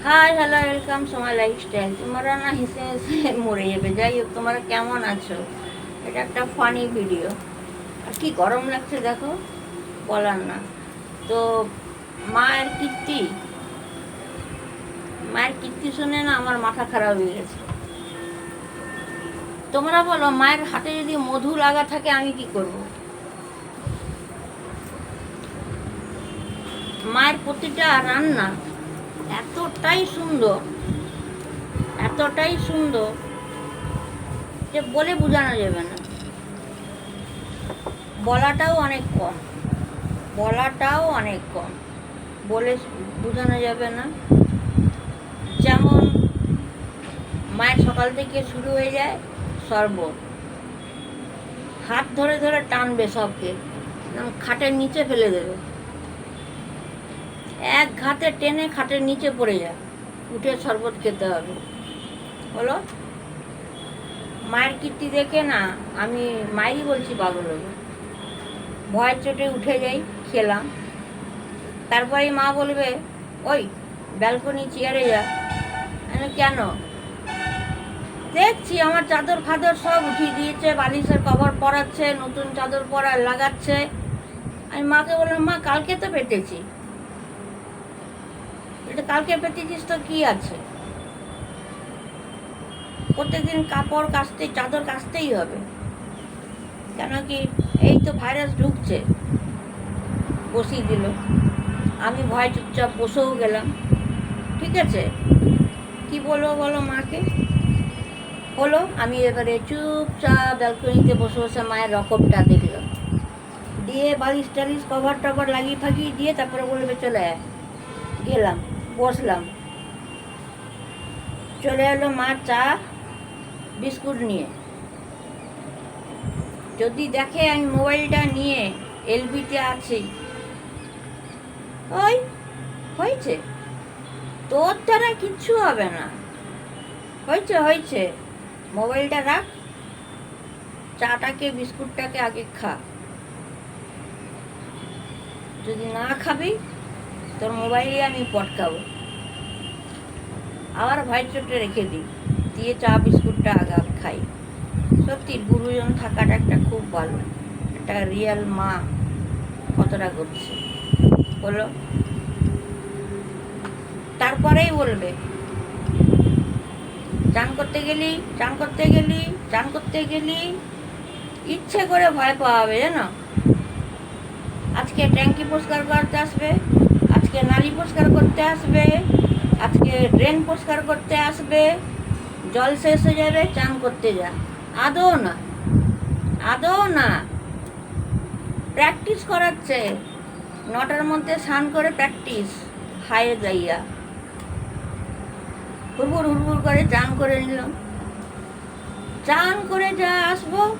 High hello welcome সময় lifestyle তোমরা না হেসে হেসে মরে যাবে যাই হোক তোমরা কেমন আছো এটা একটা ফানি ভিডিও আর কি গরম লাগছে দেখো বলার না তো মায়ের কীর্তি মায়ের কীর্তি শুনে না আমার মাথা খারাপ হয়ে গেছে তোমরা বলো মায়ের হাতে যদি মধু লাগা থাকে আমি কি করব মায়ের প্রতিটা রান্না এতটাই সুন্দর এতটাই সুন্দর যে বলে বোঝানো যাবে না। বলাটাও অনেক কম, বলাটাও অনেক কম, বলে বোঝানো যাবে না। যেমন মায়ের সকাল থেকে শুরু হয়ে যায়, শরবত। হাত ধরে ধরে টানবে সবকে খাটের নিচে ফেলে দেবে। এক ঘাতে টেনে খাটের নিচে পড়ে যায়। উঠে শরবত খেতে হবে। বলো? মায়ের কীর্তি দেখে না, আমি মায়েরই বলছি পাগল ভয়ের চোটে উঠে যাই, খেলাম। তারপরে মা বলবে, ওই ব্যালকনি চেয়ারে যা। কেন? দেখছি আমার চাদর ফাদর সব উঠিয়ে দিয়েছে, বালিশের কভার পরাচ্ছে, নতুন চাদর পরা, লাগাচ্ছে। আমি মাকে বললাম, মা, কালকে তো পেতেছি। এটা কালকে পেতেছিস তো কি আছে? প্রত্যেকদিন কাপড় কাচতে, চাদর কাচতেই হবে। কেন কি এই তো ভাইরাস ঢুকছে। বসিয়ে দিল। আমি ভয় চুপচাপ বসেও গেলাম। ঠিক আছে। কি বলব বলো মাকে? হলো, আমি এবারে চুপচাপ ব্যালকনিতে বসে বসে মায়ের রকমটা দেখলাম। দিয়ে বালিশ টালিশ কভার টভার লাগিয়ে ফাঁকিয়ে দিয়ে তারপরে বলবে, চলে গেলাম। বসলাম। চলে এলো মা চা, বিস্কুট নিয়ে। যদি দেখে আমি মোবাইলটা নিয়ে এলবিতে আছি। ওই, হয়েছে। তোর দ্বারা কিচ্ছু হবে না। হয়েছে হয়েছে। মোবাইলটা রাখ। চাটাকে, বিস্কুটটাকে আগে খা। যদি না খাবি, তোর মোবাইলে আমি পটকাবো। আবার ভাই চোটে রেখে দিই। দিয়ে চা, বিস্কুটটা আগে আমি খাই। সত্যি গুরুজন থাকাটা একটা খুব ভালো। একটা রিয়েল মা কতটা করছে। বলো। তারপরেই বলবে, চান করতে গেলি, চান করতে গেলি, চান করতে গেলি। ইচ্ছে করে ভয় পাওয়াবে, জানো? আজকে ট্যাঙ্কি পরিষ্কার করতে আসবে, আজকে নালি পরিষ্কার করতে আসবে। আজকে ড্রেন পরিষ্কার করতে আসবে, জল শেষ হয়ে যাবে, চান করতে যা। আদৌ না আদৌ না। প্র্যাকটিস করাচ্ছে। নটার মধ্যে স্নান করে প্র্যাকটিস হায়ে যাইয়া। হুড়বুড় হুড়বুড় করে চান করে নিলাম। চান করে যা আসব।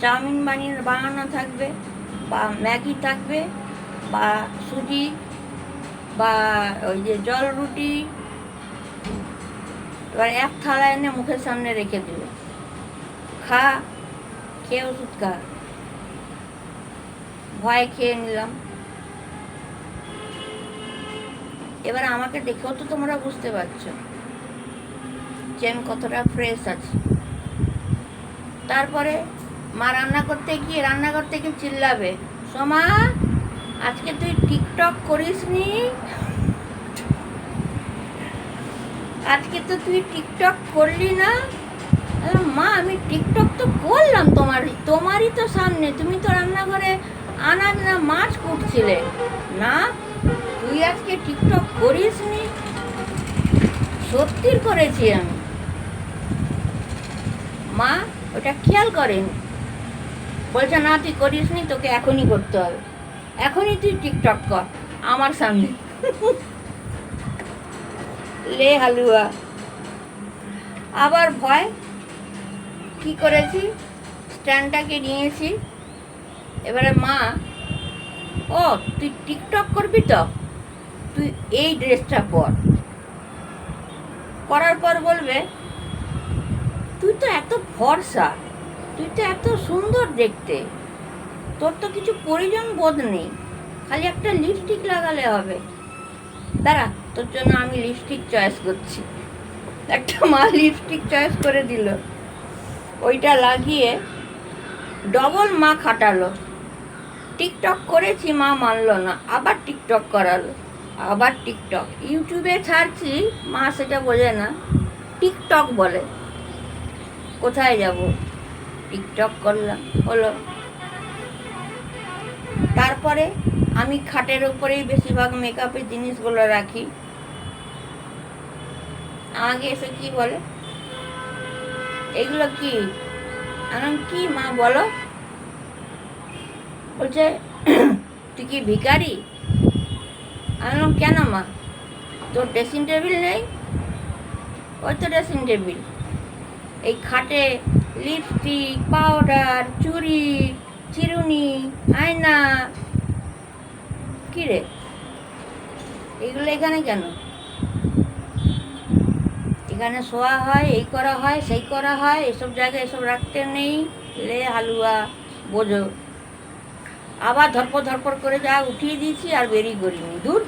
চাউমিন বানিয়ে বানানো থাকবে, বা ম্যাগি থাকবে, বা সুজি বা ওই যে জল রুটি, এবার এক থালা এনে মুখের সামনে রেখে দিল খা, খেয়ে ওষুধ খা। ভয় খেয়ে নিলাম। এবার আমাকে দেখেও তো তোমরা বুঝতে পারছ যে আমি কতটা ফ্রেশ আছি। তারপরে মা রান্না করতে গিয়ে রান্না করতে গিয়ে চিল্লাবে, সোমা! আজকে তুই টিকটক করিস নি? আজকে তো তুই টিকটক করলি না? মা, আমি টিকটক তো করলাম তোমার, তোমারই তো সামনে। তুমি তো রান্নাঘরে আনাজ না মাছ কুটছিলে। না, তুই আজকে টিকটক করিস নি? সত্যির করেছি আমি। মা, ওটা খেয়াল করেন। বলছে, না, তুই করিস নি তোকে এখনই করতে হবে। এখনই তুই টিকটক কর, আমার সামনে। লে হালুয়া। আবার ভয়? কি করেছি? স্ট্যান্ডটাকে নিয়েছি। এবারে মা, ও, তুই টিকটক করবি তো? তুই এই ড্রেসটা পর। করার পর বলবে, তুই তো এত ফর্সা তুই তো এত সুন্দর দেখতে। তোর তো কিছু প্রয়োজন বোধ নেই। খালি একটা লিপস্টিক লাগালে হবে। দাঁড়া, তোর জন্য আমি লিপস্টিক চয়েস করছি। একটা মা লিপস্টিক চয়েস করে দিল। ওইটা লাগিয়ে ডবল মা খাটালো। টিকটক করেছি, মা মানলো না। আবার টিকটক করালো। আবার টিকটক। ইউটিউবে ছাড়ছি, মা সেটা বোঝে না। টিকটক বলে। কোথায় যাব? টিকটক করলাম। হলো তারপরে আমি খাটের উপরেই বেশিরভাগ মেকআপের জিনিসগুলো রাখি। আমাকে এসে কি বলে? এগুলো কি? আমি কি মা বলো? বলছে, তুই কি ভিখারি? আমি বললাম, কেন মা? তোর ড্রেসিং টেবিল নেই? ওই তো ড্রেসিং টেবিল এই খাটে লিপস্টিক পাউডার চুড়ি চিরুনি, আয়না। কি রে? এগুলো এখানে কেন? এখানে শোয়া হয়, এই করা হয়, সেই করা হয়, এসব জায়গায় এসব রাখতে নেই। লে হালুয়া, বোঝো। আবার ধরপর ধরপর করে যা উঠিয়ে দিয়েছি আর বেরিয়ে করিনি দূর,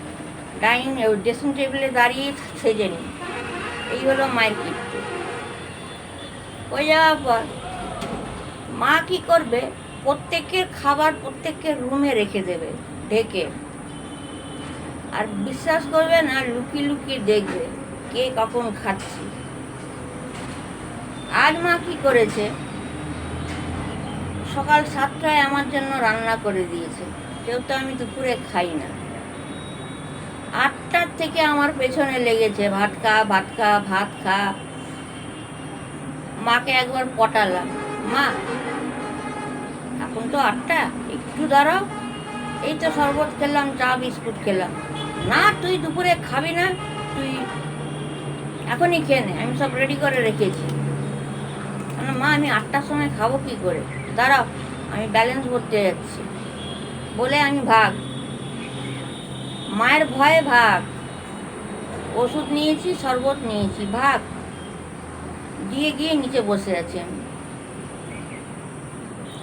ডাইনিং ড্রেসিং টেবিলে দাঁড়িয়ে সেজে নি। এই হলো মায়ের কীর্তি। ওই যাওয়ার পর মা কি করবে? প্রত্যেকের খাবার প্রত্যেকের রুমে রেখে দেবে ঢেকে আর বিশ্বাস করবে না লুকিয়ে লুকিয়ে দেখবে, কে কখন খাচ্ছি। আজ মা কি করেছে? সকাল সাতটায় আমার জন্য রান্না করে দিয়েছে। যেহেতু আমি দুপুরে খাই না। আটটার থেকে আমার পেছনে লেগেছে, ভাত খা ভাত খা ভাত খা। মাকে একবার পটালাম। মা এখন তো আটটা, একটু দাঁড়াও। এই তো শরবত খেলাম, চা, বিস্কুট খেলাম। না, তুই দুপুরে খাবি না, তুই এখনই খেয়ে নে, আমি সব রেডি করে রেখেছি। মা, আমি আটটার সময় খাব কি করে? দাঁড়াও, আমি ব্যালেন্স ভরতে যাচ্ছি। বলে আমি ভাগ। মায়ের ভয়ে ভাগ। ওষুধ নিয়েছি, শরবত নিয়েছি, ভাগ। দিয়ে গিয়ে নিচে বসে আছি আমি।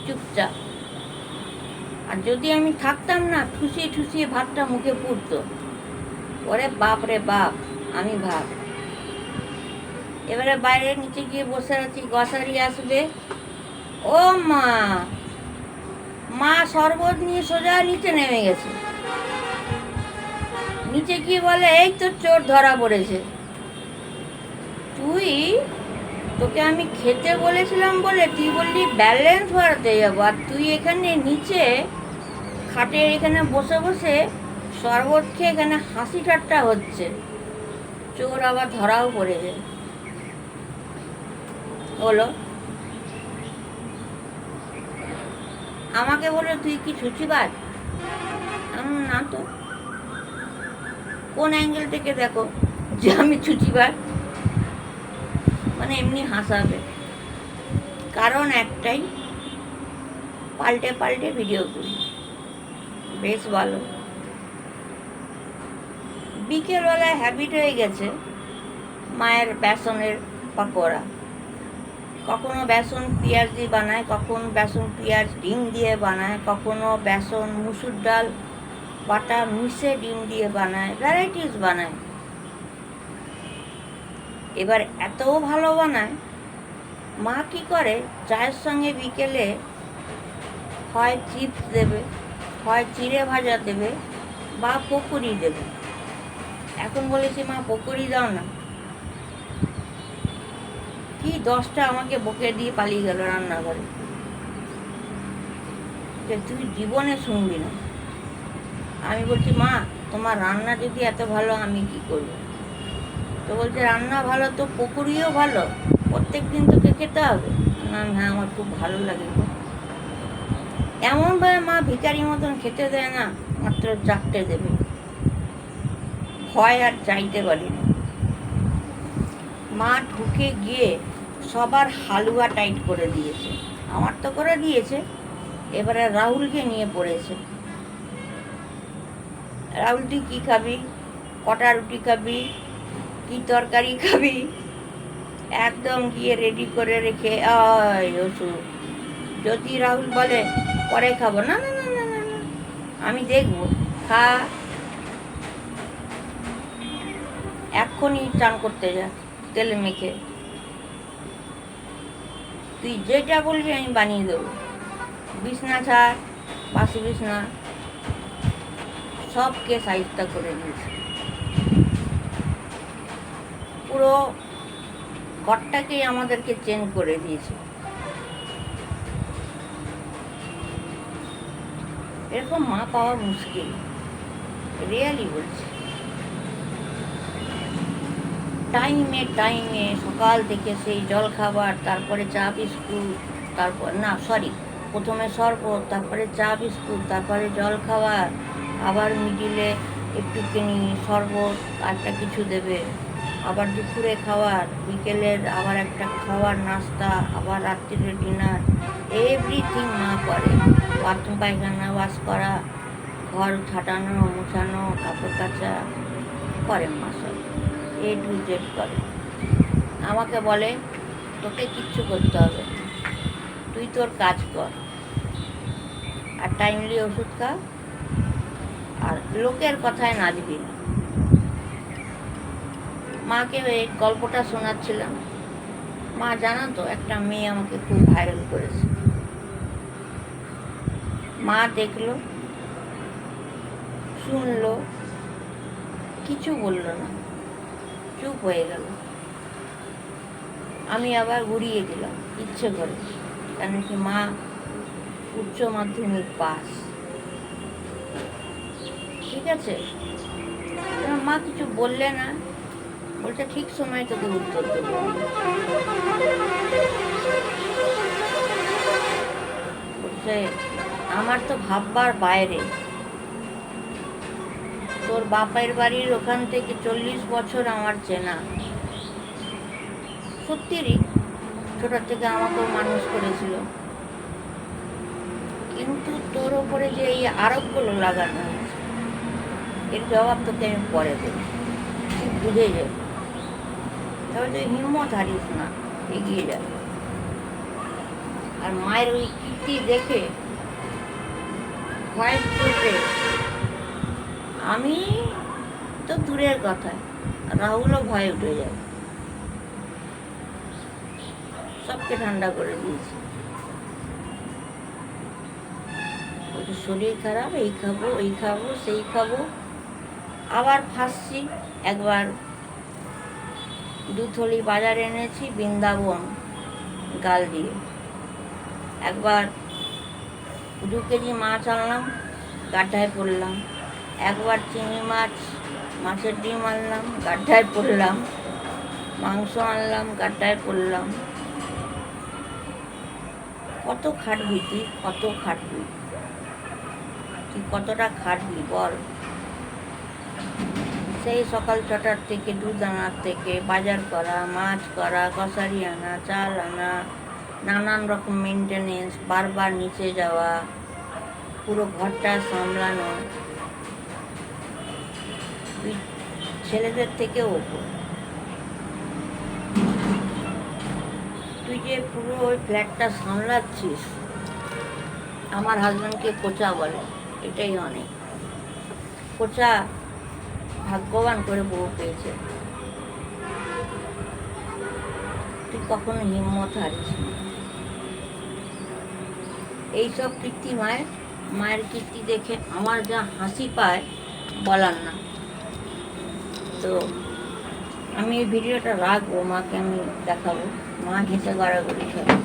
চুপচাপ। আর যদি আমি থাকতাম না, ঠুসিয়ে ঠুসিয়ে ভাতটা মুখে পুড়তো। ওরে বাপ রে বাপ, আমি ভাব এবারে বাইরে নিচে গিয়ে বসে আছি গসারি আসবে। ও মা মা শরবত নিয়ে সোজা নিচে নেমে গেছে। নিচে গিয়ে বলে, এই তো চোর ধরা পড়েছে। তুই তোকে আমি খেতে বলেছিলাম বলে তুই বললি ব্যালেন্স বাড়াতে যাব। আর তুই এখানে নিচে খাটের এখানে বসে বসে শরবত খেয়ে এখানে হাসি ঠাট্টা হচ্ছে। চোর আবার ধরাও পড়ে পড়েছে। হলো আমাকে বলে তুই কি ছুচিবাজ না তো। কোন অ্যাঙ্গেল থেকে দেখো যে আমি ছুচিবাজ মানে এমনি হাসাবে। কারণ একটাই, পাল্টে পাল্টে ভিডিও করি। বেশ ভালো। বিকেলবেলায় হ্যাবিট হয়ে গেছে মায়ের বেসনের পকোড়া। কখনো বেসন পেঁয়াজ দিয়ে বানায়, কখনো বেসন পেঁয়াজ ডিম দিয়ে বানায়, কখনো বেসন, মুসুর ডাল, বাটা মিশে ডিম দিয়ে বানায় ভ্যারাইটিস বানায়। এবার এত ভালো বানায়, মা কি করে? চায়ের সঙ্গে বিকেলে হয় চিপস দেবে, হয় চিড়ে ভাজা দেবে বা পকুড়ি দেবে। এখন বলেছি, মা, পকুড়ি দাও না। কি দশটা আমাকে বকে দিয়ে পালিয়ে গেল রান্নাঘরে। তুই জীবনে শুনবি না। আমি বলছি, মা, তোমার রান্না যদি এত ভালো, আমি কি করব? তো বলছে, রান্না ভালো তো পকুড়িও ভালো। প্রত্যেক দিন তোকে খেতে হবে। হ্যাঁ আমার খুব ভালো লাগে এমনভাবে মা ভিখারি মতন খেতে দেয় না, মাত্র চারটে দেবে। ভয় আর চাইতে পারি না। মা ঢুকে গিয়ে সবার হালুয়া টাইট করে দিয়েছে। আমার তো করে দিয়েছে। এবারে রাহুলকে নিয়ে পড়েছে। রাহুল, তুই কী খাবি? কটা রুটি খাবি? কি তরকারি খাবি? একদম গিয়ে রেডি করে রেখে যদি রাহুল বলে, পরে খাব। না না না না না আমি দেখব। খা। এক্ষুনি চান করতে যা, তেলে মেখে। তুই যেটা বলবি আমি বানিয়ে দেবো। বিছনা ছাড়, বাসি বিছনা, সবকে সাইজটা করে দিয়েছে পুরো ঘরটাকেই আমাদেরকে চেঞ্জ করে দিয়েছে। এরকম মা পাওয়া মুশকিল রিয়ালি বলছি। টাইমে টাইমে সকাল থেকে সেই জল খাবার তারপরে চা, বিস্কুট, তারপর, না সরি প্রথমে শরবত, তারপরে চা, বিস্কুট, তারপরে জল খাবার আবার মিডিলে একটুখানি শরবত, একটা কিছু দেবে। আবার দুপুরে খাওয়ার, বিকেলের আবার একটা খাওয়ার নাস্তা, আবার রাত্রিরে ডিনার এভরিথিং মা করে। বাথরুম, পায়খানা, ওয়াশ করা, ঘর ছাটানো মোছানো, কাপড় কাচা করে মা সব। এ টু জেড করে। আমাকে বলে, তোকে কিচ্ছু করতে হবে। তুই তোর কাজ কর। আর টাইমলি ওষুধ খা। আর লোকের কথায় নাচবি না। মাকে এই গল্পটা শোনাচ্ছিলাম। মা জানো তো, একটা মেয়ে আমাকে খুব ভাইরাল করেছে। মা দেখল, শুনলো, কিছু বলল না, চুপ হয়ে গেল। আমি আবার ঘুরিয়ে দিলাম, ইচ্ছে করে। কেন কি মা উচ্চ মাধ্যমিক পাস। ঠিক আছে? মা কিছু বললে না বলছে ঠিক সময় তোকে উত্তর দেবো আমার তো ভাববার বাইরে। তোর বাপের বাড়ির ওখান থেকে চল্লিশ বছর আমার চেনা। সত্যিরই ছোট থেকে আমাকেও মানুষ করেছিল। কিন্তু তোর ওপরে যে এই আরোপগুলো লাগানো হয়েছে, এর জবাব তোকে আমি পরে দেবো। বুঝে যাবি তুই হিম্মত হারিস না এগিয়ে যা আর মায়ের ওই কীর্তি দেখে আমি তো দূরের কথা রাহুলও ভয় উঠে যায়। সবকে ঠান্ডা করে দিয়েছি। বলছে, শরীর খারাপ এই খাব এই খাব সেই খাব। আবার ফাঁসছি একবার দুথলি বাজার এনেছি, বৃন্দাবন, গাল দিয়ে। একবার দু কেজি মাছ আনলাম, গাড্ডায় পড়লাম। একবার চিংড়ি মাছ, মাছের ডিম আনলাম, গাড্ডায় পড়লাম। মাংস আনলাম, গাড্ডায় পড়লাম। কত খাটবি তুই, কত খাটবি? তুই কতটা খাটবি বল? সেই সকাল ছটার থেকে দুধ আনার থেকে বাজার করা, মাছ করা কষারি আনা, চাল আনা, নানান রকম মেনটেনেন্স বারবার নিচে যাওয়া, পুরো ঘরটা সামলানো। ছেলেদের থেকেও ওপর। তুই যে পুরো ওই ফ্ল্যাটটা সামলাচ্ছিস, আমার হাজব্যান্ডকে কোচা বলে, এটাই অনেক। কোচা ভাগ্যবান করে বউ পেয়েছে। তুই কখনো হিম্মত হারিস এইসব কীর্তি মায়ের মায়ের কীর্তি দেখে আমার যা হাসি পায়, বলার না। তো আমি এই ভিডিওটা রাখব, মাকে আমি দেখাবো। মা হেসে গড়াগড়ি খাবে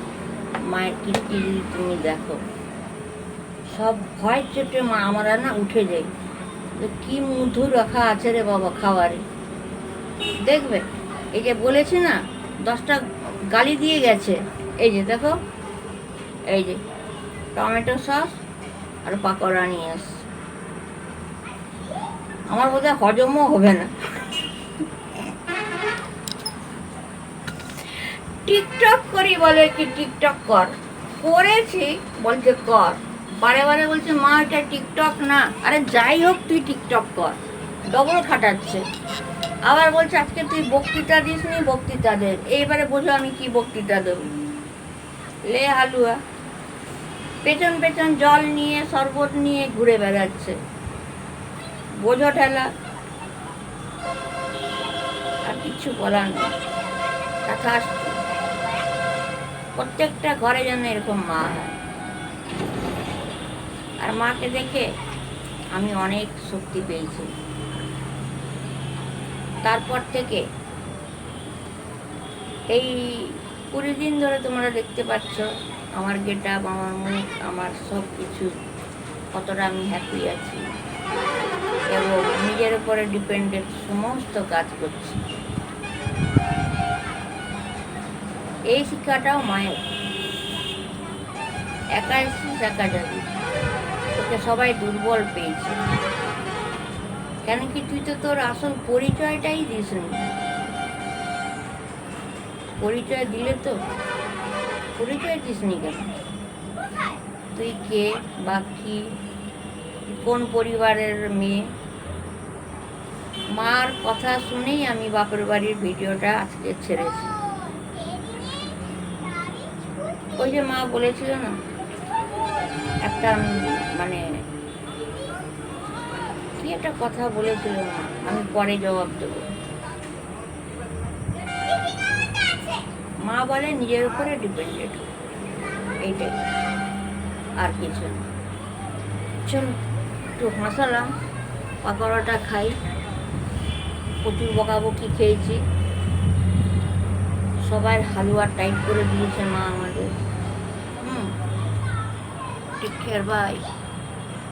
মায়ের কীর্তি তুমি দেখো। সব ভয় চোটে মা আমরা না উঠে যাই। কি মধু রাখা আছে রে বাবা খাবারে। দেখবে? এই যে বলেছে না, দশটা গালি দিয়ে গেছে। এই যে দেখো, এই যে টমেটো সস আর পাকোড়া নিয়ে এস। আমার বোধহয় হজমও হবে না। টিকটক করি বলে কি টিকটক কর? করেছি, বলছে কর। বারে বারে বলছে, মা, এটা টিকটক না। আরে যাই হোক, তুই টিকটক কর। ডবল খাটাচ্ছে। আবার বলছে, আজকে তুই বক্তৃতা দিস নি বক্তৃতা দে। এইবারে বোঝো আমি কি বক্তৃতা দেব। লে হালুয়া। পেছন পেছন জল নিয়ে, শরবত নিয়ে ঘুরে বেড়াচ্ছে। বোঝো ঠেলা। কিচ্ছু বলার নেই। প্রত্যেকটা ঘরে যেন এরকম মা হয়। আর মাকে দেখে আমি অনেক শক্তি পেয়েছি। তারপর থেকে এই কুড়ি দিন ধরে তোমরা দেখতে পাচ্ছ, আমার গেট আমার মুখ, আমার সব কিছু কতটা আমি হ্যাপি আছি এবং নিজের উপরে ডিপেন্ডেন্ট সমস্ত কাজ করছি। এই শিক্ষাটাও মায়ের। একা একা যাবি তোকে সবাই দুর্বল পেয়েছে। কেন কি তুই তো তোর আসল পরিচয়টাই দিসনি? পরিচয় দিলে তো পরিচয় দিসনি কেন? তুই কে বা কি? কোন পরিবারের মেয়ে? মার কথা শুনেই আমি বাপের বাড়ির ভিডিওটা আজকে ছেড়েছি। ওই যে মা বলেছিল না একটা মানে কি একটা কথা বলেছিল মা আমি পরে জবাব দেবো। মা বলে নিজের উপরে ডিপেন্ডেন্ট এইটাই। আর কিছু না। চলো, একটু হাসালাম, পাকোড়াটা খাই। প্রচুর বকাবকি খেয়েছি। সবার হালুয়া টাইট করে দিয়েছে মা আমাদের। Goodbye.